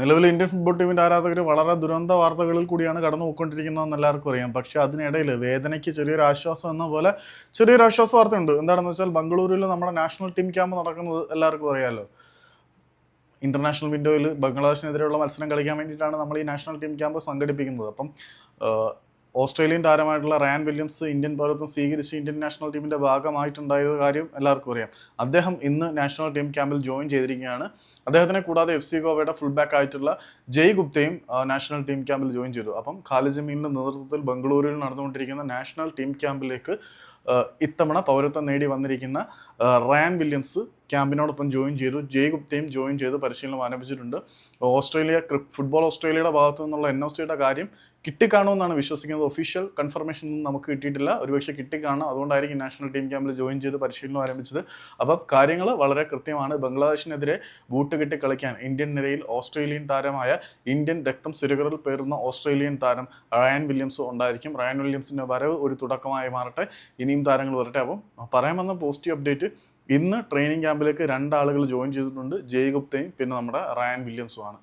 നിലവിൽ Indian football ടീമിന്റെ ആരാധകർ വളരെ ദുരന്ത വാർത്തകളിൽ കൂടിയാണ് കടന്നു പോയിക്കൊണ്ടിരിക്കുന്നതെന്ന് എല്ലാവർക്കും അറിയാം. പക്ഷേ അതിനിടയിൽ വേദനയ്ക്ക് ചെറിയൊരു ആശ്വാസം എന്ന പോലെ ചെറിയൊരു ആശ്വാസ വാർത്തയുണ്ട്. എന്താണെന്ന് വെച്ചാൽ ബംഗളൂരുവിൽ നമ്മുടെ നാഷണൽ ടീം ക്യാമ്പ് നടക്കുന്നത് എല്ലാവർക്കും അറിയാമല്ലോ ഇന്റർനാഷണൽ വിൻഡോയിൽ ബംഗ്ലാദേശിനെതിരെയുള്ള മത്സരം കളിക്കാൻ വേണ്ടിയിട്ടാണ് നമ്മൾ ഈ നാഷണൽ ടീം ക്യാമ്പ് സംഘടിപ്പിക്കുന്നത്. അപ്പം ഓസ്ട്രേലിയൻ താരമായിട്ടുള്ള റയാൻ വില്യംസ് ഇന്ത്യൻ പൗരത്വം സ്വീകരിച്ച് ഇന്ത്യൻ നാഷണൽ ടീമിന്റെ ഭാഗമായിട്ടുണ്ടായ കാര്യം എല്ലാവർക്കും അറിയാം. അദ്ദേഹം ഇന്ന് നാഷണൽ ടീം ക്യാമ്പിൽ ജോയിൻ ചെയ്തിരിക്കുകയാണ്. അദ്ദേഹത്തിനെ കൂടാതെ എഫ് സി ഗോവയുടെ ഫുൾ ബാക്ക് ആയിട്ടുള്ള ജയ് ഗുപ്തയും നാഷണൽ ടീം ക്യാമ്പിൽ ജോയിൻ ചെയ്തു. അപ്പം ഖാലിദ് ജമീലിന്റെ നേതൃത്വത്തിൽ ബംഗളൂരുവിൽ നടന്നുകൊണ്ടിരിക്കുന്ന നാഷണൽ ടീം ക്യാമ്പിലേക്ക് ഇത്തവണ പൗരത്വം നേടി വന്നിരിക്കുന്ന റയാൻ വില്യംസ് ക്യാമ്പിനോടൊപ്പം ജോയിൻ ചെയ്തു. ജയ് ഗുപ്തയും ജോയിൻ ചെയ്ത് പരിശീലനം ആരംഭിച്ചിട്ടുണ്ട്. ഓസ്ട്രേലിയ ഫുട്ബോൾ ഓസ്ട്രേലിയയുടെ ഭാഗത്തു നിന്നുള്ള എൻ ഒ സിയുടെ കാര്യം കിട്ടിക്കാണുമെന്നാണ് വിശ്വസിക്കുന്നത്. ഒഫീഷ്യൽ കൺഫർമേഷൻ ഒന്നും നമുക്ക് കിട്ടിയിട്ടില്ല. ഒരുപക്ഷെ കിട്ടിക്കാണും. അതുകൊണ്ടായിരിക്കും നാഷണൽ ടീം ക്യാമ്പിൽ ജോയിൻ ചെയ്ത് പരിശീലനം ആരംഭിച്ചത്. അപ്പം കാര്യങ്ങൾ വളരെ കൃത്യമാണ്. ബംഗ്ലാദേശിനെതിരെ ബൂട്ട് കെട്ടി കളിക്കാൻ ഇന്ത്യൻ നിരയിൽ ഓസ്ട്രേലിയൻ താരമായ ഇന്ത്യൻ രക്തം സുരകറിൽ പേരുന്ന ഓസ്ട്രേലിയൻ താരം റയൻ വില്യംസ് ഉണ്ടായിരിക്കും. റയൻ വില്യംസിന്റെ വരവ് ഒരു തുടക്കമായി മാറട്ടെ. ഇനിയും താരങ്ങൾ വരട്ടെ. അപ്പം പറയാൻ വന്ന പോസിറ്റീവ് അപ്ഡേറ്റ് ഇന്ന് ട്രെയിനിങ് ക്യാമ്പിലേക്ക് രണ്ടാളുകൾ ജോയിൻ ചെയ്തിട്ടുണ്ട്. ജയ് ഗുപ്തയും പിന്നെ നമ്മുടെ റയാൻ വില്യംസും ആണ്.